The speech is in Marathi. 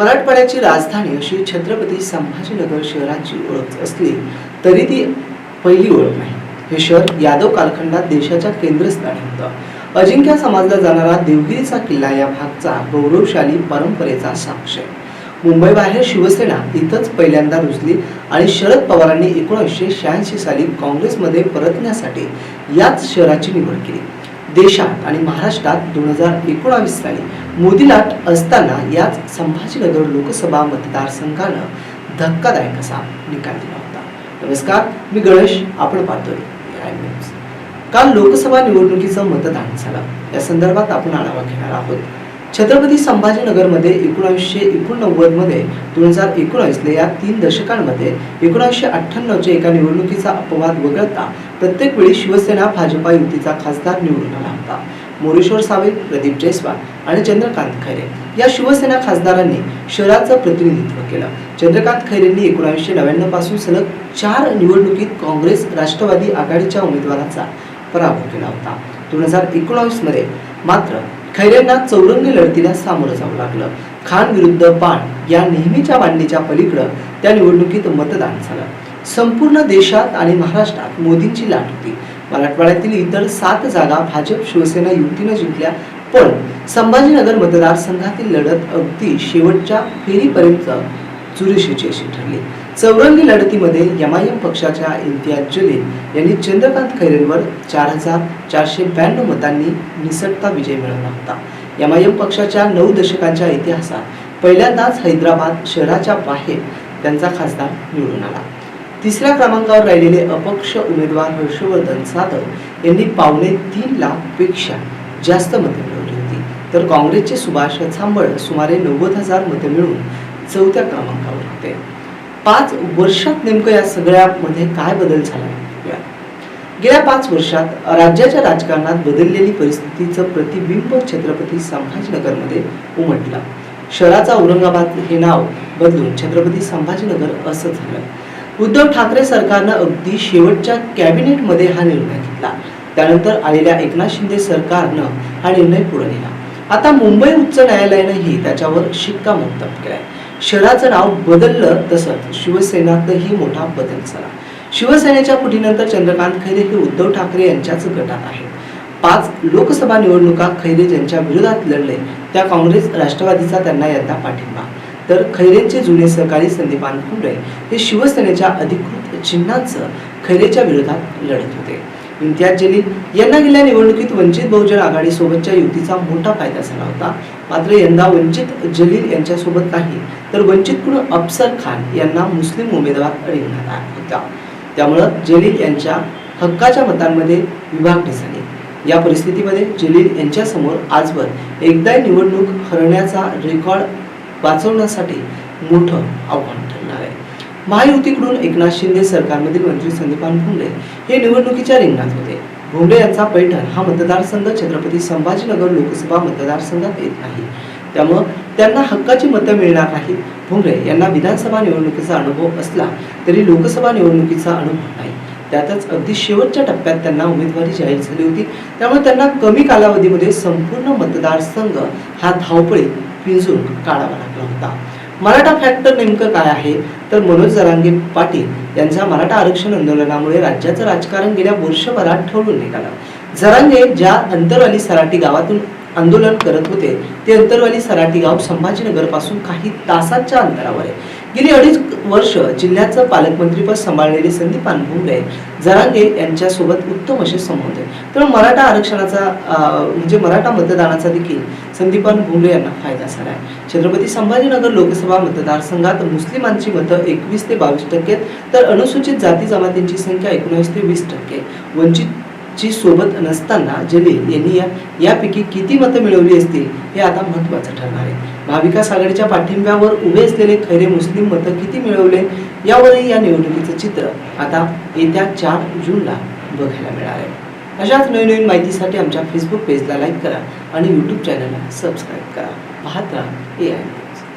मराठवाड्याची राजधानी अशी छत्रपती संभाजीनगर शहराची ओळख असली तरी ती पहिली ओळख नाही. हे शहर यादव कालखंडात देशाच्या केंद्रस्थानी होतं. अजिंक्य समाजला जाणारा देवगिरीचा किल्ला या भागचा गौरवशाली परंपरेचा साक्ष आहे. मुंबईबाहेर शिवसेना इथंच पहिल्यांदा रुजली आणि शरद पवारांनी एकोणीसशे शहाऐंशी साली काँग्रेसमध्ये परतण्यासाठी याच शहराची निवड केली. देशात आणि महाराष्ट्रात दोन हजार एकोणावीस साली मोदी लाट असताना याच संभाजीनगर लोकसभा मतदारसंघानं धक्कादायक असा निकाल दिला होता. नमस्कार मी गणेश आपण पाहतोय काल लोकसभा निवडणुकीचं मतदान झालं. या संदर्भात आपण आढावा घेणार आहोत. छत्रपती संभाजीनगरमध्ये एकोणावीसशे एकोणनव्वदमध्ये दोन हजार एकोणीसले या तीन दशकांमध्ये एकोणावीसशे अठ्ठ्याण्णवच्या एका निवडणुकीचा अपवाद वगळता प्रत्येक वेळी शिवसेना भाजपा युतीचा खासदार निवडून आला होता. मोरेश्वर सावे प्रदीप जयस्वाल आणि चंद्रकांत खैरे या शिवसेना खासदारांनी शहराचं प्रतिनिधित्व केलं. चंद्रकांत खैरेंनी एकोणावीसशे नव्याण्णवपासून सलग चार निवडणुकीत काँग्रेस राष्ट्रवादी आघाडीच्या उमेदवाराचा पराभव केला होता. दोन हजार एकोणावीसमध्ये मात्र खैरेंना चौरंगी लढतीला सामोरं जावं लागलं. खान विरुद्ध पाण या नेहमीच्या मांडणीच्या पलीकडं त्या निवडणुकीत मतदान झालं. संपूर्ण देशात आणि महाराष्ट्रात मोदींची लाट होती. मराठवाड्यातील इतर सात जागा भाजप शिवसेना युतीनं जिंकल्या पण संभाजीनगर मतदारसंघातील लढत अगदी शेवटच्या फेरीपर्यंत चुरशीची अशी ठरली. चौरंगी लढतीमध्ये यमायम पक्षाच्या इम्तियाज जलील यांनी चंद्रकांत खैरेंवर चार हजार चारशे ब्याण्णव मतांनी निसटता विजय मिळवला होता. यमायम पक्षाच्या नऊ दशकांच्या इतिहासात पहिल्यांदाच हैदराबाद शहराच्या बाहेर त्यांचा खासदार निवडून आला. तिसऱ्या क्रमांकावर राहिलेले अपक्ष उमेदवार हर्षवर्धन जाधव यांनी पावणे तीन लाखपेक्षा जास्त मते मिळवली होती. तर काँग्रेसचे सुभाष झांबळ सुमारे नव्वद हजार मते मिळवून चौथ्या क्रमांकावर होते पाच वर्षात नेमकं या सगळ्यामध्ये काय बदल झाला गेल्या पाच वर्षात राज्याच्या राजकारणात बदललेली परिस्थितीचं प्रतिबिंब छत्रपती संभाजीनगरमध्ये उमटलं. शहराचा औरंगाबाद हे नाव बदलून छत्रपती संभाजीनगर असं झालं. उद्धव ठाकरे सरकारनं अगदी शेवटच्या कॅबिनेटमध्ये हा निर्णय घेतला. त्यानंतर आलेल्या एकनाथ शिंदे सरकारनं हा निर्णय पुढे नेला. आता मुंबई उच्च न्यायालयानंही त्याच्यावर शिक्कामोर्तब केलाय. शहराचं नाव बदललं तसंच शिवसेनातही मोठा बदल झाला. शिवसेनेच्या फुटीनंतर चंद्रकांत खैरे हे उद्धव ठाकरे यांच्याच गटात आहेत. पाच लोकसभा निवडणुका खैरे ज्यांच्या विरोधात लढले त्या काँग्रेस राष्ट्रवादीचा त्यांना यंदा पाठिंबा. तर खैरेंचे जुने सहकारी संदीपान फुंडे हे शिवसेनेच्या अधिकृत चिन्हांचं खैरेच्या विरोधात लढत होते. इम्तियाज जलील यांना गेल्या निवडणुकीत वंचित बहुजन आघाडीसोबतच्या युतीचा मोठा फायदा झाला होता. मात्र यंदा वंचित जलील यांच्यासोबत नाही तर वंचितकडून अफसर खान यांना मुस्लिम उमेदवार रिंगणार होता. त्यामुळं जलील यांच्या हक्काच्या मतांमध्ये विभागणी झाली. या परिस्थितीमध्ये जलील यांच्यासमोर आजवर एकदा निवडणूक हरण्याचा रेकॉर्ड वाचवण्यासाठी मोठं आव्हान ठरलं. महायुतीकडून एकनाथ शिंदे सरकारमधील मंत्री संदीपान भुमरे हे निवडणुकीच्या रिंगणात होते. भुमरे यांचा पैठण हा मतदारसंघ छत्रपती संभाजीनगर लोकसभा मतदारसंघात येत नाही. त्यामुळं त्यांना हक्काची मतं मिळणार नाहीत. भुमरे यांना विधानसभा निवडणुकीचा अनुभव असला तरी लोकसभा निवडणुकीचा अनुभव नाही. त्यातच अगदी शेवटच्या टप्प्यात त्यांना उमेदवारी जाहीर झाली होती. त्यामुळे त्यांना कमी कालावधीमध्ये संपूर्ण मतदारसंघ हा धावपळीत पिंजून काढावा लागला होता. मराठा फॅक्टर नेमकं काय आहे? तर मनोज जरांगे पाटील यांच्या मराठा आरक्षण आंदोलनामुळे राज्याचं राजकारण गेल्या वर्षभरात ठरवून निघालं. जरांगे ज्या अंतरवाली सराटी गावातून आंदोलन करत होते. ते अंतरवाली सराटी गाव संभाजीनगरपासून काही तासांच्या अंतरावर आहे. गेली अडीच वर्ष जिल्ह्याचं पालकमंत्रीपद सांभाळलेले संदीपान भुमरे जरांगे यांच्यासोबत उत्तम असे संबंध आहेत तर मराठा आरक्षणाचा म्हणजे मराठा मतदानाचा देखील संदीपान भुमरे यांना फायदा झाला आहे. छत्रपती संभाजीनगर लोकसभा मतदारसंघात मुस्लिमांची मतं एकवीस ते बावीस टक्के आहेत, तर अनुसूचित जाती जमातींची संख्या एकोणीस ते वीस टक्के. वंचित ची सोबत नसताना जलील यांनी या यापैकी किती मतं मिळवली असतील हे आता महत्वाचं ठरणार आहे. महाविकास आघाडीच्या पाठिंब्यावर उभे असलेले खैरे मुस्लिम मतं किती मिळवले? यावरही या निवडणुकीचं चित्र आता येत्या चार जूनला बघायला मिळणार आहे. अशाच नवीन नवीन माहितीसाठी आमच्या फेसबुक पेजला लाईक करा आणि यूट्यूब चॅनलला सबस्क्राईब करा. पाहत राहा ए आय